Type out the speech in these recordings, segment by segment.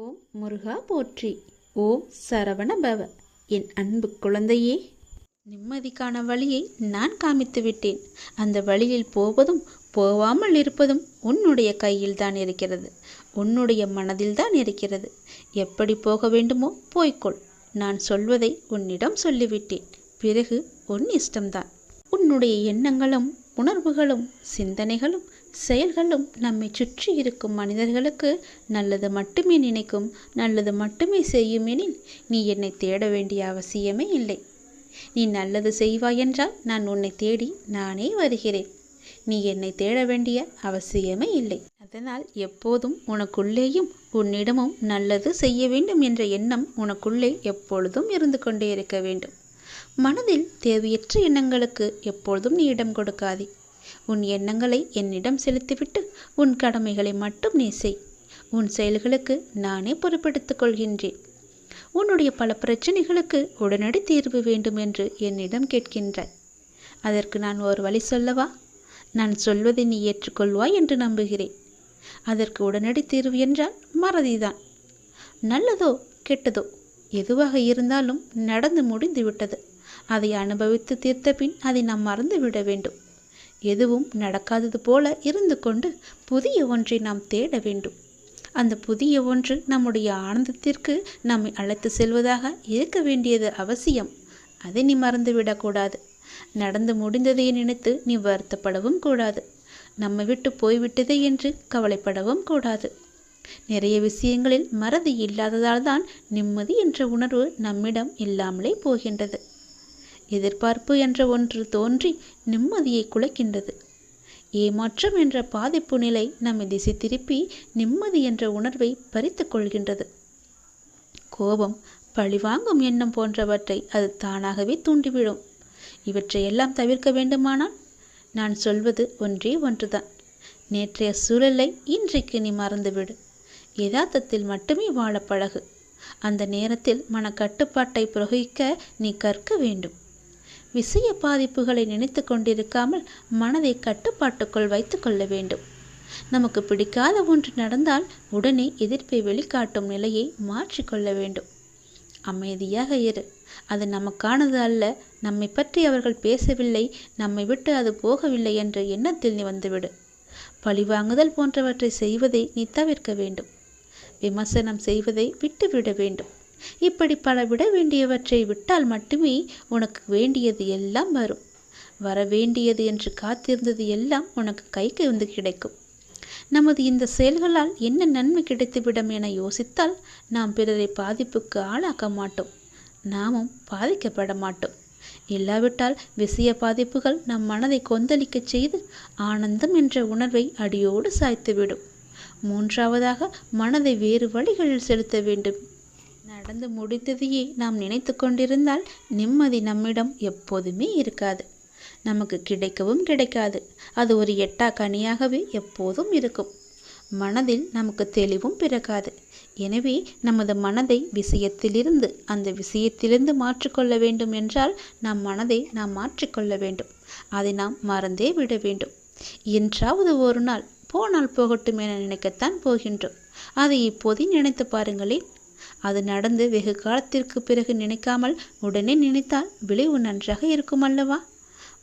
ஓம் முருகா போற்றி. ஓம் சரவண பவ என் அன்பு குழந்தையே. நிம்மதிக்கான வழியை நான் காமித்து விட்டேன். அந்த வழியில் போவதும் போவாமல் இருப்பதும் உன்னுடைய கையில் தான் இருக்கிறது. உன்னுடைய மனதில் தான் இருக்கிறது. எப்படி போக வேண்டுமோ போய்க்கொள். நான் சொல்வதை உன்னிடம் சொல்லிவிட்டேன். பிறகு உன் இஷ்டம்தான். உன்னுடைய எண்ணங்களும் உணர்வுகளும் சிந்தனைகளும் செயல்களும் நம்மை சுற்றி இருக்கும் மனிதர்களுக்கு நல்லது மட்டுமே நினைக்கும் நல்லது மட்டுமே செய்யும் எனில் நீ என்னை தேட வேண்டிய அவசியமே இல்லை. நீ நல்லது செய்வாய் என்றால் நான் உன்னை தேடி நானே வருகிறேன். நீ என்னை தேட வேண்டிய அவசியமே இல்லை. அதனால் எப்போதும் உனக்குள்ளேயும் உன்னிடமும் நல்லது செய்ய வேண்டும் என்ற எண்ணம் உனக்குள்ளே எப்பொழுதும் இருந்து கொண்டே இருக்க வேண்டும். மனதில் தேவையற்ற எண்ணங்களுக்கு எப்பொழுதும் நீ இடம் கொடுக்காதே. உன் எண்ணங்களை என்னிடம் செலுத்திவிட்டு உன் கடமைகளை மட்டும் நீ செய். உன் செயல்களுக்கு நானே பொறுப்பெடுத்துக் கொள்கின்றேன். உன்னுடைய பல பிரச்சனைகளுக்கு உடனடி தீர்வு வேண்டும் என்று என்னிடம் கேட்கின்றாய். அதற்கு நான் ஒரு வழி சொல்லவா? நான் சொல்வதை நீ ஏற்றுக்கொள்வாய் என்று நம்புகிறேன். அதற்கு உடனடி தீர்வு என்றால் மறதிதான். நல்லதோ கெட்டதோ எதுவாக இருந்தாலும் நடந்து முடிந்து விட்டது அதை அனுபவித்து தீர்த்த பின் அதை நாம் மறந்து விட வேண்டும். எதுவும் நடக்காதது போல இருந்து கொண்டு புதிய ஒன்றை நாம் தேட வேண்டும். அந்த புதிய ஒன்று நம்முடைய ஆனந்தத்திற்கு நம்மை அழைத்து செல்வதாக இருக்க வேண்டியது அவசியம். அதை நீ மறந்துவிடக்கூடாது நடந்து முடிந்ததை நினைத்து நீ வருத்தப்படவும் கூடாது. நம்ம விட்டு போய்விட்டதே என்று கவலைப்படவும் கூடாது. நிறைய விஷயங்களில் மறதி இல்லாததால் தான் நிம்மதி என்ற உணர்வு நம்மிடம் இல்லாமலே போகின்றது. எதிர்பார்ப்பு என்ற ஒன்று தோன்றி நிம்மதியை குலைக்கின்றது. ஏமாற்றம் என்ற பாதிப்பு நிலை நம்மை திசை திருப்பி நிம்மதி என்ற உணர்வை பறித்து கொள்கின்றது. கோபம் பழிவாங்கும் எண்ணம் போன்றவற்றை அது தானாகவே தூண்டிவிடும். இவற்றையெல்லாம் தவிர்க்க வேண்டுமானால் நான் சொல்வது ஒன்றே ஒன்றுதான். நேற்றைய சூழலை இன்றைக்கு நீ மறந்துவிடு. யதார்த்தத்தில் மட்டுமே வாழ பழகு. அந்த நேரத்தில் மனக்கட்டுப்பாட்டை புரோகிக்க நீ கற்க வேண்டும். விஷய பாதிப்புகளை நினைத்து கொண்டிருக்காமல் மனதை கட்டுப்பாட்டுக்குள் வைத்து கொள்ள வேண்டும். நமக்கு பிடிக்காத ஒன்று நடந்தால் உடனே எதிர்ப்பை வெளிக்காட்டும் நிலையை மாற்றிக்கொள்ள வேண்டும். அமைதியாக இரு. அது நமக்கானது அல்ல. நம்மை பற்றி அவர்கள் பேசவில்லை. நம்மை விட்டு அது போகவில்லை என்ற எண்ணத்தில் நீ வந்துவிடு. பழிவாங்குதல் போன்றவற்றை செய்வதை நீ தவிர்க்க வேண்டும். விமர்சனம் செய்வதை விட்டுவிட வேண்டும். இப்படி பல விட வேண்டியவற்றை விட்டால் மட்டுமே உனக்கு வேண்டியது எல்லாம் வரும். வர வேண்டியது என்று காத்திருந்தது எல்லாம் உனக்கு கைக்கு வந்து கிடைக்கும். நமது இந்த செயல்களால் என்ன நன்மை கிடைத்துவிடும் என யோசித்தால் நாம் பிறரை பாதிப்புக்கு ஆளாக்க மாட்டோம். நாமும் பாதிக்கப்பட மாட்டோம். இல்லாவிட்டால் விஷய பாதிப்புகள் நம் மனதை கொந்தளிக்கச் செய்து ஆனந்தம் என்ற உணர்வை அடியோடு சாய்த்துவிடும். மூன்றாவதாக மனதை வேறு வழிகளில் செலுத்த வேண்டும். நடந்து முடித்ததையே நாம் நினைத்து கொண்டிருந்தால் நிம்மதி நம்மிடம் எப்போதுமே இருக்காது. நமக்கு கிடைக்கவும் கிடைக்காது. அது ஒரு எட்டா கனியாகவே எப்போதும் இருக்கும். மனதில் நமக்கு தெளிவும் பிறக்காது. எனவே நமது மனதை விஷயத்திலிருந்து அந்த விஷயத்திலிருந்து மாற்றிக்கொள்ள வேண்டும் என்றால் நம் மனதை நாம் மாற்றிக்கொள்ள வேண்டும். அதை நாம் மறந்தே விட வேண்டும். என்றாவது ஒரு நாள் போனால் போகட்டும் என நினைக்கத்தான் போகின்றோம். அதை இப்போதே நினைத்து பாருங்களேன். அது நடந்து வெகு காலத்திற்கு பிறகு நினைக்காமல் உடனே நினைத்தால் விளைவு நன்றாக இருக்கும் அல்லவா?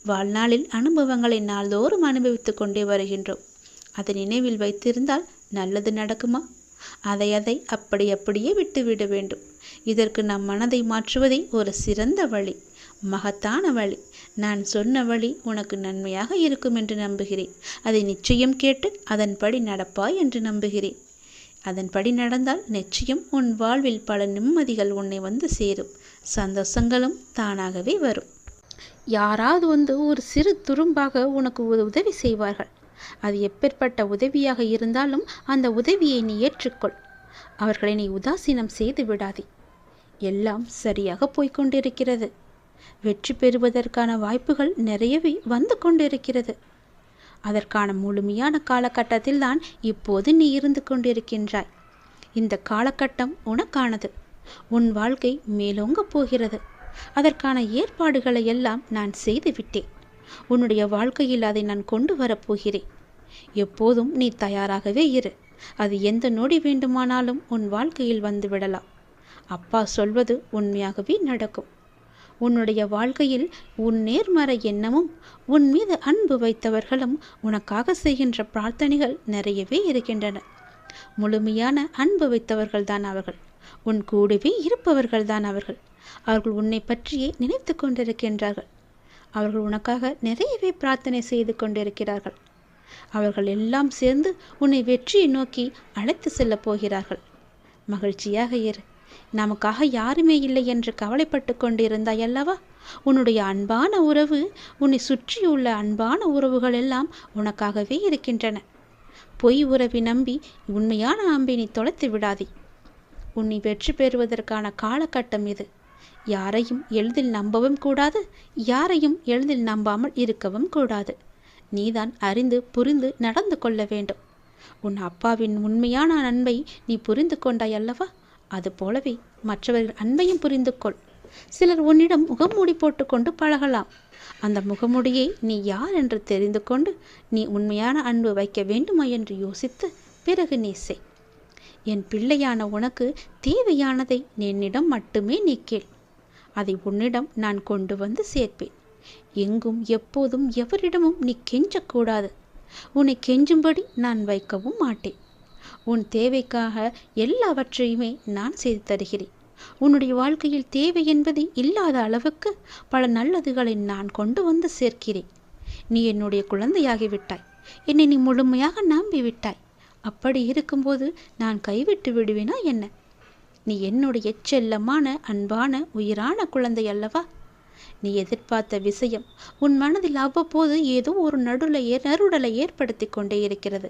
வாழ்நாளில் அனுபவங்களை நாள்தோறும் அனுபவித்து கொண்டே வருகின்றோம். அதை நினைவில் வைத்திருந்தால் நல்லது நடக்குமா? அதை அதை அப்படி அப்படியே விட்டுவிட வேண்டும். இதற்கு நம் மனதை மாற்றுவதே ஒரு சிறந்த வழி மகத்தான வழி. நான் சொன்ன வழி உனக்கு நன்மையாக இருக்கும் என்று நம்புகிறேன். அதை நிச்சயம் கேட்டு அதன்படி நடப்பாய் என்று நம்புகிறேன். அதன்படி நடந்தால் நிச்சயம் உன் வாழ்வில் பல நிம்மதிகள் உன்னை வந்து சேரும். சந்தோஷங்களும் தானாகவே வரும். யாராவது வந்து ஒரு சிறு துரும்பாக உனக்கு ஒரு உதவி செய்வார்கள். அது எப்பேற்பட்ட உதவியாக இருந்தாலும் அந்த உதவியை நீ ஏற்றுக்கொள். அவர்களை நீ உதாசீனம் செய்து விடாதே. எல்லாம் சரியாக போய்கொண்டிருக்கிறது வெற்றி பெறுவதற்கான வாய்ப்புகள் நிறையவே வந்து கொண்டிருக்கிறது. அதற்கான முழுமையான காலகட்டத்தில் தான் இப்போது நீ இருந்து கொண்டிருக்கின்றாய். இந்த காலகட்டம் உனக்கானது. உன் வாழ்க்கை மேலோங்கப் போகிறது. அதற்கான ஏற்பாடுகளை எல்லாம் நான் செய்துவிட்டேன் உன்னுடைய வாழ்க்கையில் அதை நான் கொண்டு வரப்போகிறேன் எப்போதும் நீ தயாராகவே இரு. அது எந்த நொடி வேண்டுமானாலும் உன் வாழ்க்கையில் வந்து விடலாம். அப்பா சொல்வது உண்மையாகவே நடக்கும். உன்னுடைய வாழ்க்கையில் உன் நேர்மறை எண்ணமும் உன் மீது அன்பு வைத்தவர்களும் உனக்காக செய்கின்ற பிரார்த்தனைகள் நிறையவே இருக்கின்றன. முழுமையான அன்பு வைத்தவர்கள்தான் அவர்கள். உன் கூடவே இருப்பவர்கள்தான் அவர்கள். அவர்கள் உன்னை பற்றியே நினைத்து கொண்டிருக்கின்றார்கள். அவர்கள் உனக்காக நிறையவே பிரார்த்தனை செய்து கொண்டிருக்கிறார்கள். அவர்கள் எல்லாம் சேர்ந்து உன்னை வெற்றியை நோக்கி அழைத்து செல்லப் போகிறார்கள். மகிழ்ச்சியாக இரு. நமக்காக யாருமே இல்லை என்று கவலைப்பட்டு கொண்டிருந்தாய் அல்லவா? உன்னுடைய அன்பான உறவு உன்னை சுற்றியுள்ள அன்பான உறவுகள் எல்லாம் உனக்காகவே இருக்கின்றன. பொய் உறவை நம்பி உண்மையான அம்பை நீ தொலைத்து விடாதே. உன்னை வெற்றி பெறுவதற்கான காலகட்டம் இது. யாரையும் எளிதில் நம்பவும் கூடாது யாரையும் எளிதில் நம்பாமல் இருக்கவும் கூடாது. நீதான் அறிந்து புரிந்து நடந்து கொள்ள வேண்டும். உன் அப்பாவின் உண்மையான அன்பை நீ புரிந்து கொண்டாய் அல்லவா? அதுபோலவே மற்றவர்கள் அன்பையும் புரிந்து கொள். சிலர் உன்னிடம் முகமூடி போட்டுக்கொண்டு பழகலாம். அந்த முகமுடியை நீ யார் என்று தெரிந்து கொண்டு நீ உண்மையான அன்பு வைக்க வேண்டுமா என்று யோசித்து பிறகு நீ செய். என் பிள்ளையான உனக்கு தேவையானதை என்னிடம் மட்டுமே நீ கேள். அதை உன்னிடம் நான் கொண்டு வந்து சேர்ப்பேன். எங்கும் எப்போதும் எவரிடமும் நீ கெஞ்சக்கூடாது. உன்னை கெஞ்சும்படி நான் வைக்கவும் மாட்டேன். உன் தேவைக்காக எல்லாவற்றையுமே நான் செய்து தருகிறேன். உன்னுடைய வாழ்க்கையில் தேவை என்பது இல்லாத அளவுக்கு பல நல்லதுகளை நான் கொண்டு வந்து சேர்க்கிறேன். நீ என்னுடைய குழந்தையாகிவிட்டாய் என்னை நீ முழுமையாக நம்பி விட்டாய். அப்படி இருக்கும்போது நான் கைவிட்டு விடுவேனா என்ன? நீ என்னுடைய செல்லமான அன்பான உயிரான குழந்தை அல்லவா? நீ எதிர்பார்த்த விஷயம் உன் மனதில் அவ்வப்போது ஏதோ ஒரு நடுலை நறுடலை ஏற்படுத்தி கொண்டே இருக்கிறது.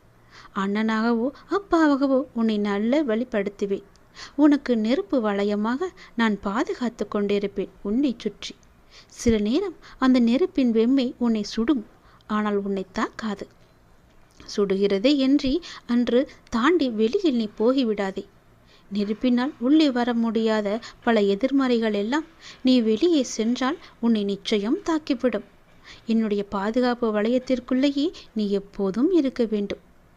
அண்ணனாகவோ அப்பாவாகவோ உன்னை நல்ல வழிப்படுத்துவேன். உனக்கு நெருப்பு வளையமாக நான் பாதுகாத்து கொண்டிருப்பேன் உன்னை சுற்றி. சில நேரம் அந்த நெருப்பின் வெம்மை உன்னை சுடும் ஆனால் உன்னை தாக்காது. சுடுகிறதே என்று அன்று தாண்டி வெளியில் நீ போகிவிடாதே நெருப்பினால் உள்ளே வர முடியாத பல எதிர்மறைகள் எல்லாம் நீ வெளியே சென்றால் உன்னை நிச்சயம் தாக்கிவிடும். என்னுடைய பாதுகாப்பு வளையத்திற்குள்ளேயே நீ எப்போதும் இருக்க வேண்டும்.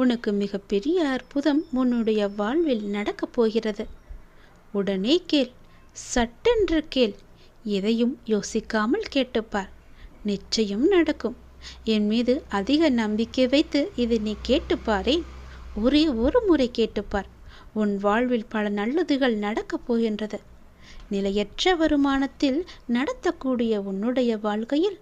உனக்கு மிகப்பெரிய அற்புதம் உன்னுடைய வாழ்வில் நடக்கப் போகிறது. உடனே கேள் சட்டென்று கேள். எதையும் யோசிக்காமல் கேட்டுப்பார். நிச்சயம் நடக்கும். என் மீது அதிக நம்பிக்கை வைத்து இதை நீ கேட்டுப்பாரேன் ஒரே ஒரு முறை கேட்டுப்பார். உன் வாழ்வில் பல நல்லதுகள் நடக்கப் போகின்றது. நிலையற்ற வருமானத்தில் நடத்தக்கூடிய உன்னுடைய வாழ்க்கையில்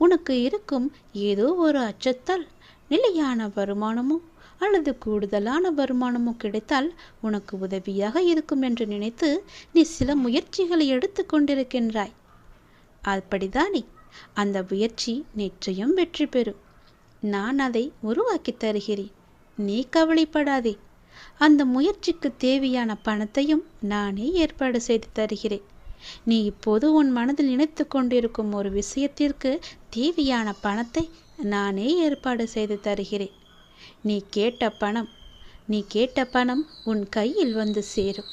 உனக்கு இருக்கும் ஏதோ ஒரு அச்சத்தால் நிலையான வருமானமோ அல்லது கூடுதலான வருமானமோ கிடைத்தால் உனக்கு உதவியாக இருக்கும் என்று நினைத்து நீ சில முயற்சிகளை எடுத்து கொண்டிருக்கின்றாய். அப்படிதானே அந்த முயற்சி நிச்சயம் வெற்றி பெறும். நான் அதை உருவாக்கி தருகிறேன். நீ கவலைப்படாதே. அந்த முயற்சிக்கு தேவையான பணத்தையும் நானே ஏற்பாடு செய்து தருகிறேன். நீ இப்போது உன் மனதில் நினைத்து கொண்டிருக்கும் ஒரு விஷயத்திற்கு தேவையான பணத்தை நானே ஏற்பாடு செய்து தருகிறேன். நீ கேட்ட பணம் நீ கேட்ட பணம் உன் கையில் வந்து சேரும்.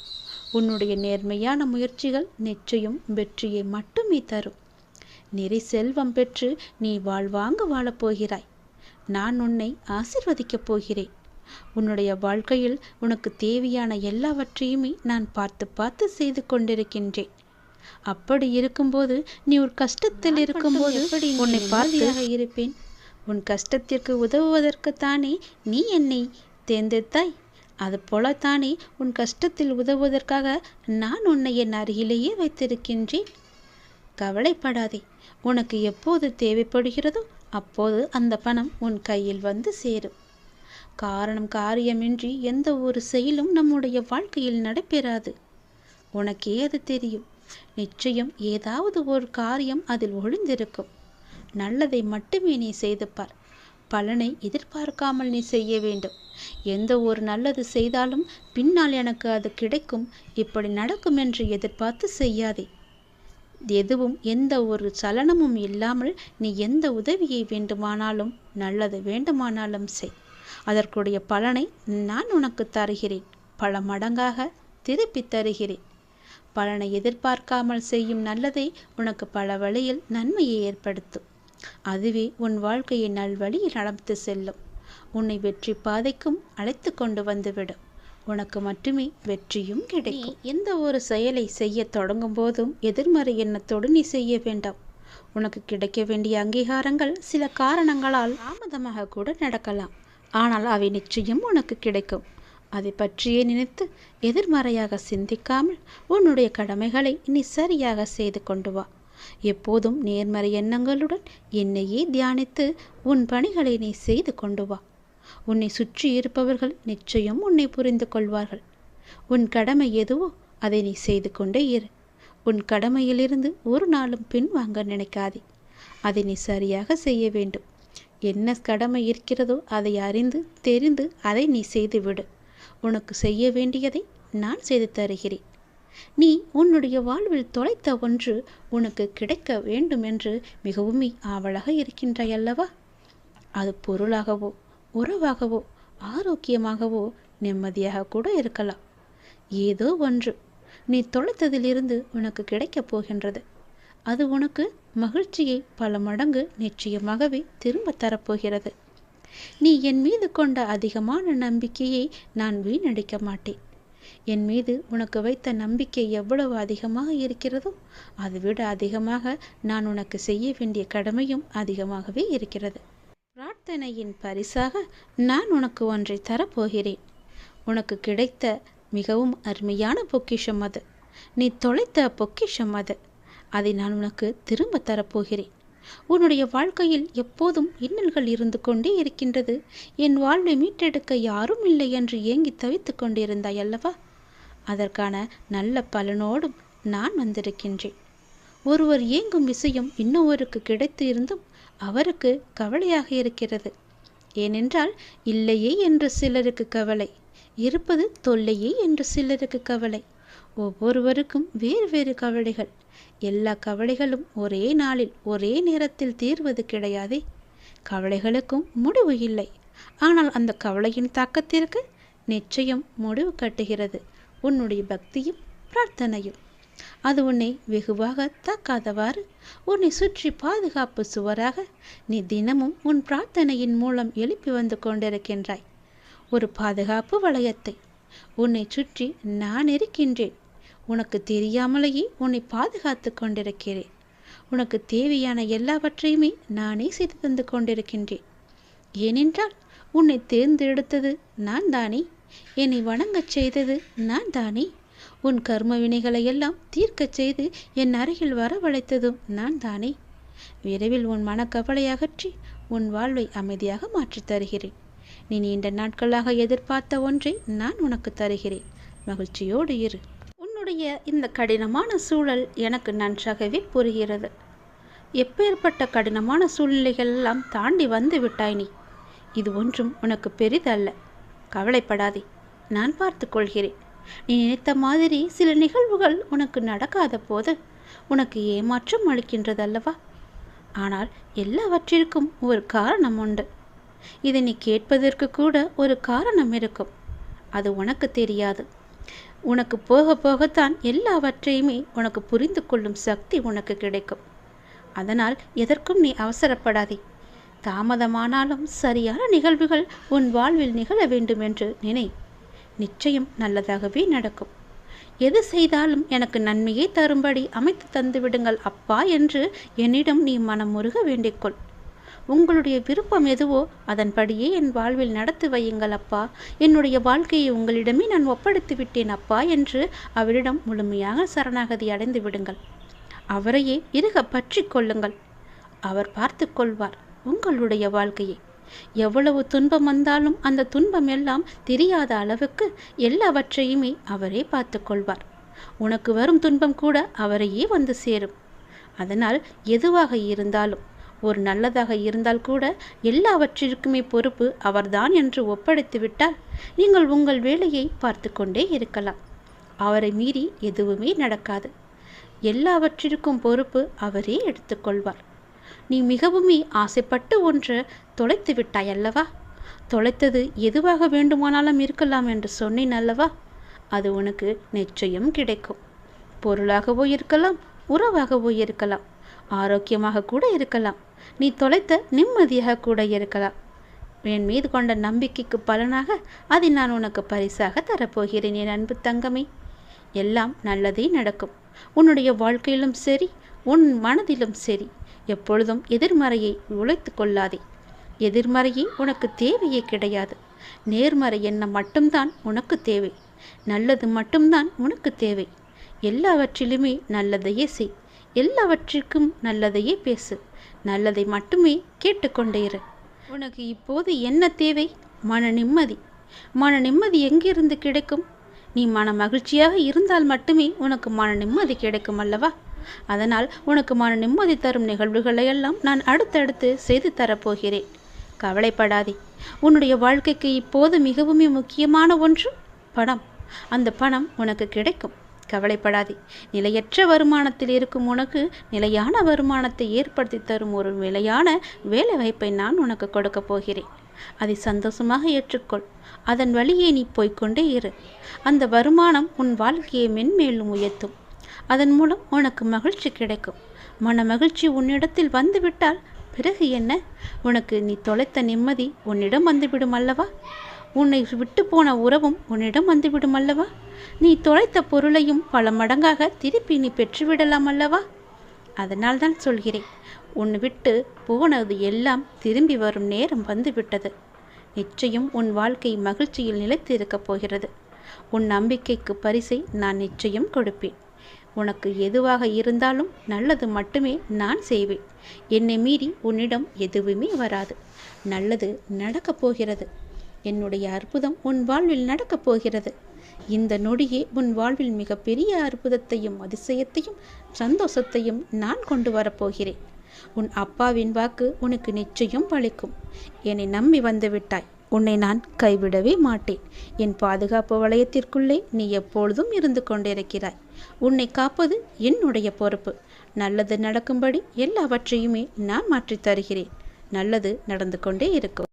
உன்னுடைய நேர்மையான முயற்சிகள் நிச்சயம் வெற்றியை மட்டுமே தரும். நெறி செல்வம் பெற்று நீ வாழ்வாங்க வாழப்போகிறாய் நான் உன்னை ஆசிர்வதிக்கப் போகிறேன். உன்னுடைய வாழ்க்கையில் உனக்கு தேவையான எல்லாவற்றையுமே நான் பார்த்து பார்த்து செய்து கொண்டிருக்கின்றேன். அப்படி இருக்கும்போது நீ ஒரு கஷ்டத்தில் இருக்கும்போது உன்னை பார்த்து இருப்பேன்? உன் கஷ்டத்திற்கு உதவுவதற்குத்தானே நீ என்னை தேர்ந்தெடுத்தாய்? அதுபோலத்தானே உன் கஷ்டத்தில் உதவுவதற்காக நான் உன்னை என் அருகிலேயே வைத்திருக்கின்றேன். கவலைப்படாதே. உனக்கு எப்போது தேவைப்படுகிறதோ அப்போது அந்த பணம் உன் கையில் வந்து சேரும். காரணம் காரியமின்றி எந்த ஒரு செயலும் நம்முடைய வாழ்க்கையில் நடைபெறாது. உனக்கே அது தெரியும். நிச்சயம் ஏதாவது ஒரு காரியம் அதில் ஒளிந்திருக்கும். நல்லதை மட்டுமே நீ செய்து பார். பலனை எதிர்பார்க்காமல் நீ செய்ய வேண்டும். எந்த ஒரு நல்லது செய்தாலும் பின்னால் எனக்கு அது கிடைக்கும். இப்படி நடக்கும் என்று எதிர்பார்த்து செய்யாதே. எதுவும் எந்த ஒரு சலனமும் இல்லாமல் நீ எந்த உதவியை வேண்டுமானாலும் நல்லது வேண்டுமானாலும் செய். அதற்குடைய பலனை நான் உனக்கு தருகிறேன். பல மடங்காக திருப்பி தருகிறேன். பலனை எதிர்பார்க்காமல் செய்யும் நல்லதை உனக்கு பல வழியில் நன்மையை ஏற்படுத்தும். அதுவே உன் வாழ்க்கையை நல்வழியில் நடந்து செல்லும். உன்னை வெற்றி பாதைக்கும் அழைத்து கொண்டு வந்துவிடும். உனக்கு மட்டுமே வெற்றியும் கிடைக்கும். எந்த ஒரு செயலை செய்ய தொடங்கும் போதும் எதிர்மறை எண்ணத்தோடு நீ செய்ய வேண்டாம். உனக்கு கிடைக்க வேண்டிய அங்கீகாரங்கள் சில காரணங்களால் தாமதமாக கூட நடக்கலாம். ஆனால் அவை நிச்சயம் உனக்கு கிடைக்கும். அதை பற்றியே நினைத்து எதிர்மறையாக சிந்திக்காமல் உன்னுடைய கடமைகளை நீ சரியாக செய்து கொண்டு வா. எப்போதும் நேர்மறை எண்ணங்களுடன் என்னையே தியானித்து உன் பணிகளை நீ செய்து கொண்டு வா. உன்னை சுற்றி இருப்பவர்கள் நிச்சயம் உன்னை புரிந்து கொள்வார்கள். உன் கடமை எதுவோ அதை நீ செய்து கொண்டே இரு. உன் கடமையிலிருந்து ஒரு நாளும் பின்வாங்க நினைக்காதே. அதை நீ சரியாக செய்ய வேண்டும். என்ன கடமை இருக்கிறதோ அதை அறிந்து தெரிந்து அதை நீ செய்துவிடு. உனக்கு செய்ய வேண்டியதை நான் செய்து தருகிறேன். நீ உன்னுடைய வாழ்வில் தொலைத்த ஒன்று உனக்கு கிடைக்க வேண்டும் என்று மிகவும் ஆவலாக இருக்கின்றாய் அல்லவா அது பொருளாகவோ உறவாகவோ ஆரோக்கியமாகவோ நிம்மதியாக கூட இருக்கலாம். ஏதோ ஒன்று நீ தொலைத்ததிலிருந்து உனக்கு கிடைக்கப் போகின்றது. அது உனக்கு மகிழ்ச்சியை பல மடங்கு நிச்சயமாகவே திரும்ப தரப்போகிறது. நீ என் மீது கொண்ட அதிகமான நம்பிக்கையை நான் வீணடிக்க மாட்டேன். என் மீது உனக்கு வைத்த நம்பிக்கை எவ்வளவு அதிகமாக இருக்கிறதோ அதைவிட அதிகமாக நான் உனக்கு செய்ய வேண்டிய கடமையும் அதிகமாகவே இருக்கிறது. பிரார்த்தனையின் பரிசாக நான் உனக்கு ஒன்றை தரப்போகிறேன். உனக்கு கிடைத்த மிகவும் அருமையான பொக்கிஷம் அது. நீ தொலைத்த பொக்கிஷம் அது. அதை நான் உனக்கு திரும்ப தரப்போகிறேன். உன்னுடைய வாழ்க்கையில் எப்போதும் இன்னல்கள் இருந்து கொண்டே இருக்கின்றது. என் வாழ்வை மீட்டெடுக்க யாரும் இல்லை என்று ஏங்கி தவித்து கொண்டிருந்தாய் அல்லவா? அதற்கான நல்ல பலனோடும் நான் வந்திருக்கின்றேன். ஒருவர் ஏங்கும் விஷயம் இன்னொருவருக்கு கிடைத்து இருந்தும் அவருக்கு கவலையாக இருக்கிறது. ஏனென்றால் இல்லையே என்று சிலருக்கு கவலை இருப்பது தொல்லையே என்று சிலருக்கு கவலை. ஒவ்வொருவருக்கும் வேறு வேறு கவலைகள். எல்லா கவலைகளும் ஒரே நாளில் ஒரே நேரத்தில் தீர்வது கிடையாதே. கவலைகளுக்கும் முடிவு இல்லை. ஆனால் அந்த கவலையின் தாக்கத்திற்கு நிச்சயம் முடிவு கட்டுகிறது. உன்னுடைய பக்தியும் பிரார்த்தனையும். அது உன்னை வெகுவாக தாக்காதவாறு உன்னை சுற்றி பாதுகாப்பு சுவராக நீ தினமும் உன் பிரார்த்தனையின் மூலம் எழுப்பி வந்து கொண்டிருக்கின்றாய். ஒரு பாதுகாப்பு வளையத்தை உன்னை சுற்றி நான் இருக்கின்றேன் உனக்கு தெரியாமலேயே உன்னை பாதுகாத்து கொண்டிருக்கிறேன். உனக்கு தேவையான எல்லாவற்றையுமே நானே செய்து தந்து கொண்டிருக்கின்றேன். ஏனென்றால் உன்னை தேர்ந்தெடுத்தது நான் தானே. என்னை வணங்கச் செய்தது நான் தானே. உன் கர்ம வினைகளை எல்லாம் தீர்க்கச் செய்து என் அருகில் வரவழைத்ததும் நான் தானே. விரைவில் உன் மனக்கவலை அகற்றி உன் வாழ்வை அமைதியாக மாற்றித் தருகிறேன். நீ நீண்ட நாட்களாக எதிர்பார்த்த ஒன்றை நான் உனக்கு தருகிறேன். மகிழ்ச்சியோடு இரு. உன்னுடைய இந்த கடினமான சூழல் எனக்கு நன்றாகவே புரிகிறது. எப்பேற்பட்ட கடினமான சூழ்நிலைகள் எல்லாம் தாண்டி வந்து விட்டாய் நீ? இது ஒன்றும் உனக்கு பெரிதல்ல. கவலைப்படாதே நான் பார்த்து கொள்கிறேன். நீ நினைத்த மாதிரி சில நிகழ்வுகள் உனக்கு நடக்காத போது உனக்கு ஏமாற்றம் அளிக்கின்றது அல்லவா ஆனால் எல்லாவற்றிற்கும் ஒரு காரணம் உண்டு. இதை நீ கேட்பதற்கு கூட ஒரு காரணம் இருக்கும். அது உனக்கு தெரியாது. உனக்கு போக போகத்தான் எல்லாவற்றையுமே உனக்கு புரிந்து கொள்ளும் சக்தி உனக்கு கிடைக்கும். அதனால் எதற்கும் நீ அவசரப்படாதே. தாமதமானாலும் சரியான நிகழ்வுகள் உன் வாழ்வில் நிகழ வேண்டும் என்று நினை. நிச்சயம் நல்லதாகவே நடக்கும். எது செய்தாலும் எனக்கு நன்மையை தரும்படி அமைத்து தந்துவிடுங்கள் அப்பா என்று என்னிடம் நீ மனம் முருக வேண்டிக்கொள் உங்களுடைய விருப்பம் எதுவோ அதன்படியே என் வாழ்வில் நடத்தி வையுங்கள் அப்பா. என்னுடைய வாழ்க்கையை உங்களிடமே நான் ஒப்படைத்து விட்டேன் அப்பா என்று அவரிடம் முழுமையாக சரணாகதி அடைந்து விடுங்கள். அவரையே இருக பற்றி கொள்ளுங்கள். அவர் பார்த்து கொள்வார் உங்களுடைய வாழ்க்கையை. எவ்வளவு துன்பம் வந்தாலும் அந்த துன்பம் எல்லாம் தெரியாத அளவுக்கு எல்லாவற்றையுமே அவரே பார்த்து கொள்வார். உனக்கு வரும் துன்பம் கூட அவரையே வந்து சேரும். அதனால் எதுவாக இருந்தாலும் ஒரு நல்லதாக இருந்தால் கூட எல்லாவற்றிற்குமே பொறுப்பு அவர்தான் என்று ஒப்படைத்து விட்டால் நீங்கள் உங்கள் வேலையை பார்த்து கொண்டே இருக்கலாம். அவரை மீறி எதுவுமே நடக்காது. எல்லாவற்றிற்கும் பொறுப்பு அவரே எடுத்துக்கொள்வார். நீ மிகவுமே ஆசைப்பட்டு ஒன்று தொலைத்து விட்டாய் அல்லவா? தொலைத்தது எதுவாக வேண்டுமானாலும் இருக்கலாம் என்று சொன்னேன் அல்லவா? அது உனக்கு நிச்சயம் கிடைக்கும். பொருளாகவோ இருக்கலாம் உறவாகவோ இருக்கலாம். ஆரோக்கியமாக கூட இருக்கலாம். நீ தொலைத்த நிம்மதியாக கூட இருக்கலாம். என் மீது கொண்ட நம்பிக்கைக்கு பலனாக அதை நான் உனக்கு பரிசாக தரப்போகிறேன் என் அன்பு தங்கமே. எல்லாம் நல்லதே நடக்கும். உன்னுடைய வாழ்க்கையிலும் சரி உன் மனதிலும் சரி எப்பொழுதும் எதிர்மறையை உழைத்து கொள்ளாதே. எதிர்மறையே உனக்கு தேவையே கிடையாது. நேர்மறை எண்ணம் மட்டும்தான் உனக்கு தேவை. நல்லது மட்டும்தான் உனக்கு தேவை. எல்லாவற்றிலுமே நல்லதையே செய். எல்லாவற்றிற்கும் நல்லதையே பேசு. நல்லதை மட்டுமே கேட்டுக்கொண்டே இரு. உனக்கு இப்போது என்ன தேவை? மன நிம்மதி. மன நிம்மதி எங்கிருந்து கிடைக்கும்? நீ மன மகிழ்ச்சியாக இருந்தால் மட்டுமே உனக்கு மன நிம்மதி கிடைக்கும் அல்லவா? அதனால் உனக்கு மன நிம்மதி தரும் நிகழ்வுகளை எல்லாம் நான் அடுத்தடுத்து செய்து தரப்போகிறேன். கவலைப்படாதே. உன்னுடைய வாழ்க்கைக்கு இப்போது மிகவும் முக்கியமான ஒன்று பணம். அந்த பணம் உனக்கு கிடைக்கும். கவலைப்படாதே. நிலையற்ற வருமானத்தில் இருக்கும் உனக்கு நிலையான வருமானத்தை ஏற்படுத்தி தரும் ஒரு நிலையான வேலை வாய்ப்பை நான் உனக்கு கொடுக்கப் போகிறேன். அதை சந்தோஷமாக ஏற்றுக்கொள். அதன் வழியே நீ போய்கொண்டே இரு. அந்த வருமானம் உன் வாழ்க்கையை மென்மேலும் உயர்த்தும். அதன் மூலம் உனக்கு மகிழ்ச்சி கிடைக்கும். மன மகிழ்ச்சி உன்னிடத்தில் வந்துவிட்டால் பிறகு என்ன? உனக்கு நீ தொலைத்த நிம்மதி உன்னிடம் வந்துவிடும் அல்லவா? உன்னை விட்டு போன உறவும் உன்னிடம் வந்துவிடும் அல்லவா? நீ தொலைத்த பொருளையும் பல மடங்காக திருப்பி நீ பெற்றுவிடலாம் அல்லவா? அதனால் தான் சொல்கிறேன் உன்னை விட்டு போனது எல்லாம் திரும்பி வரும் நேரம் வந்துவிட்டது. நிச்சயம் உன் வாழ்க்கை மகிழ்ச்சியில் நிலைத்து இருக்கப் போகிறது. உன் நம்பிக்கைக்கு பரிசை நான் நிச்சயம் கொடுப்பேன். உனக்கு எதுவாக இருந்தாலும் நல்லது மட்டுமே நான் செய்வேன். என்னை மீறி உன்னிடம் எதுவுமே வராது. நல்லது நடக்கப் போகிறது. என்னுடைய அற்புதம் உன் வாழ்வில் நடக்கப் போகிறது. இந்த நொடியே உன் வாழ்வில் மிகப்பெரிய அற்புதத்தையும் அதிசயத்தையும் சந்தோஷத்தையும் நான் கொண்டு வரப்போகிறேன். உன் அப்பாவின் வாக்கு உனக்கு நிச்சயம் பழிக்கும் என்னை நம்பி வந்துவிட்டாய் உன்னை நான் கைவிடவே மாட்டேன். என் பாதுகாப்பு வளையத்திற்குள்ளே நீ எப்பொழுதும் இருந்து கொண்டிருக்கிறாய். உன்னை காப்பது என்னுடைய பொறுப்பு. நல்லது நடக்கும்படி எல்லாவற்றையுமே நான் மாற்றித் தருகிறேன். நல்லது நடந்து கொண்டே இருக்கும்.